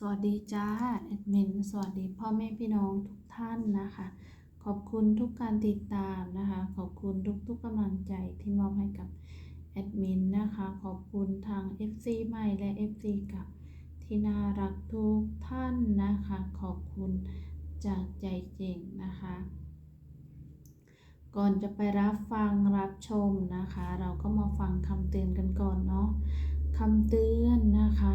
สวัสดีจ้าแอดมินสวัสดีพ่อแม่พี่น้องทุกท่านนะคะ ขอบคุณทุกการติดตามนะคะ ขอบคุณทุกๆกำลังใจที่มอบให้กับแอดมินนะคะ ขอบคุณทาง FC ใหม่และ FC เกับที่น่ารักทุกท่านนะคะ ขอบคุณจากใจจริงนะคะ ก่อนจะไปรับฟังรับชมนะคะ เราก็มาฟังคำเตือนกันก่อนเนาะคำเตือนนะคะ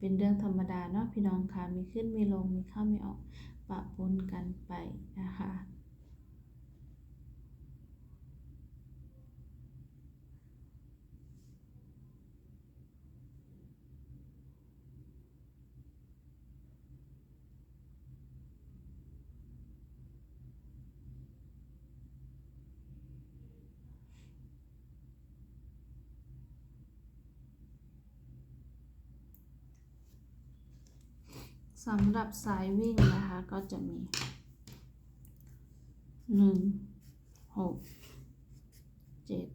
เป็นเรื่องธรรมดาเนาะพี่น้องค่ะมีขึ้นมีลงมีเข้ามีออกปะปนกันไปนะคะ สำหรับสายวิ่งนะคะก็จะมีหนึ่งหกเจ็ด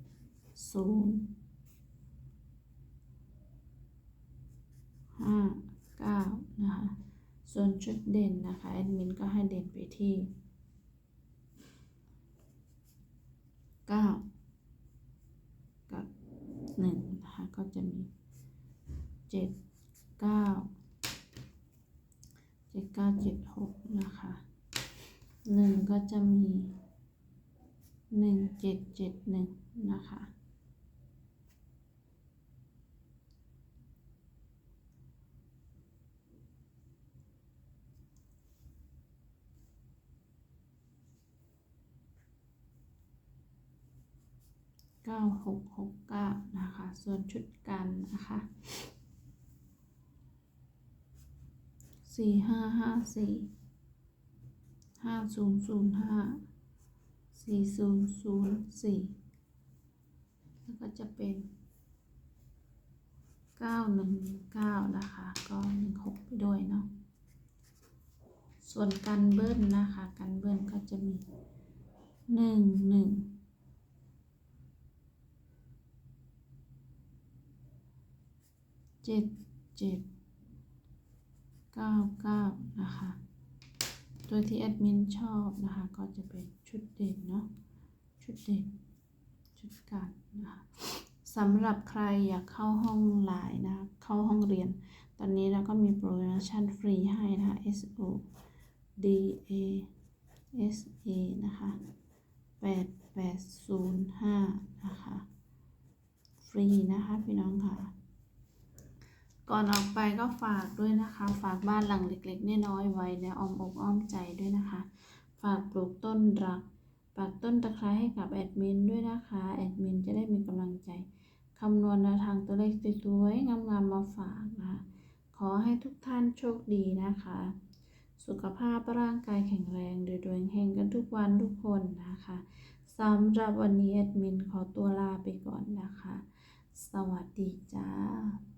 ศูนย์ห้าเก้านะคะ ส่วนชุดเด่นนะคะ แอดมินก็ให้เด่นไปที่เก้ากับหนึ่งนะคะ ก็จะมีเจ็ดเก้า เก้าเจ็ดหกนะคะหนึ่งก็จะมีหนึ่งเจ็ดเจ็ดหนึ่งนะคะเก้าหกหกเก้านะคะ ส่วนชุดกันนะคะ สี่ห้าห้าสี่ห้าศูนย์ศูนย์ห้าสี่ศูนย์ศูนย์สี่แล้วก็จะเป็นเก้าหนึ่งเก้านะคะ ก็หนึ่งหกไปด้วยเนาะส่วนกันเบิ้ลนะคะกันเบิ้ลก็จะมีหนึ่งหนึ่งเจ็ดเจ็ด 99 นะคะโดยที่แอดมินชอบนะคะ ก็จะเป็นชุดเด่นเนาะ ชุดเด่น ชุดการนะคะสำหรับใครอยากเข้าห้องไลน์นะ เข้าห้องเรียน ตอนนี้เราก็มีโปรโมชั่นฟรีให้นะคะ S O D A S A นะคะ 8805 นะคะ ฟรีนะคะ พี่น้องค่ะ ก่อนออกไปก็ฝากด้วยนะคะ ฝากบ้านหลังเล็กๆน้อยๆไว้ในอ้อมอกอ้อมใจด้วยนะคะ ฝากปลูกต้นรักฝากต้นตะไคร้ให้กับแอดมินด้วยนะคะ แอดมินจะได้มีกำลังใจคำนวณแนวทางตัวเลขสวยๆงามๆมาฝากนะคะขอให้ทุกท่านโชคดีนะคะ สุขภาพร่างกายแข็งแรงโดยดวงเฮงกันทุกวันทุกคนนะคะสำหรับวันนี้แอดมินขอตัวลาไปก่อนนะคะ สวัสดีจ้า